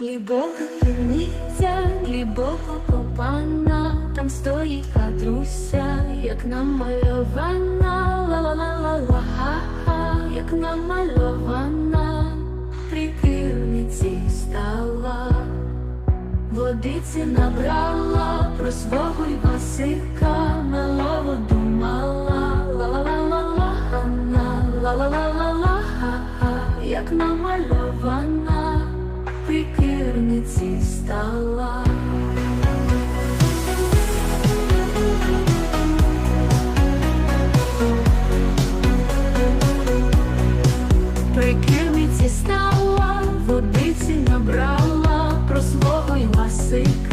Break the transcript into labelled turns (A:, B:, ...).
A: Глибока криниця, глибоко копана, там стоїть катруся, як намальована, ла-ла-ла-ла-ла-ха-ха, як намальована, при кирниці стала, водиці набрала, про свого Івасика, малого думала, ла-ла-ла-ла-ла-хана, ла-ла-ла-ла-ла-ха-ха, як намальована. Пісна водиці набрала про й ласика.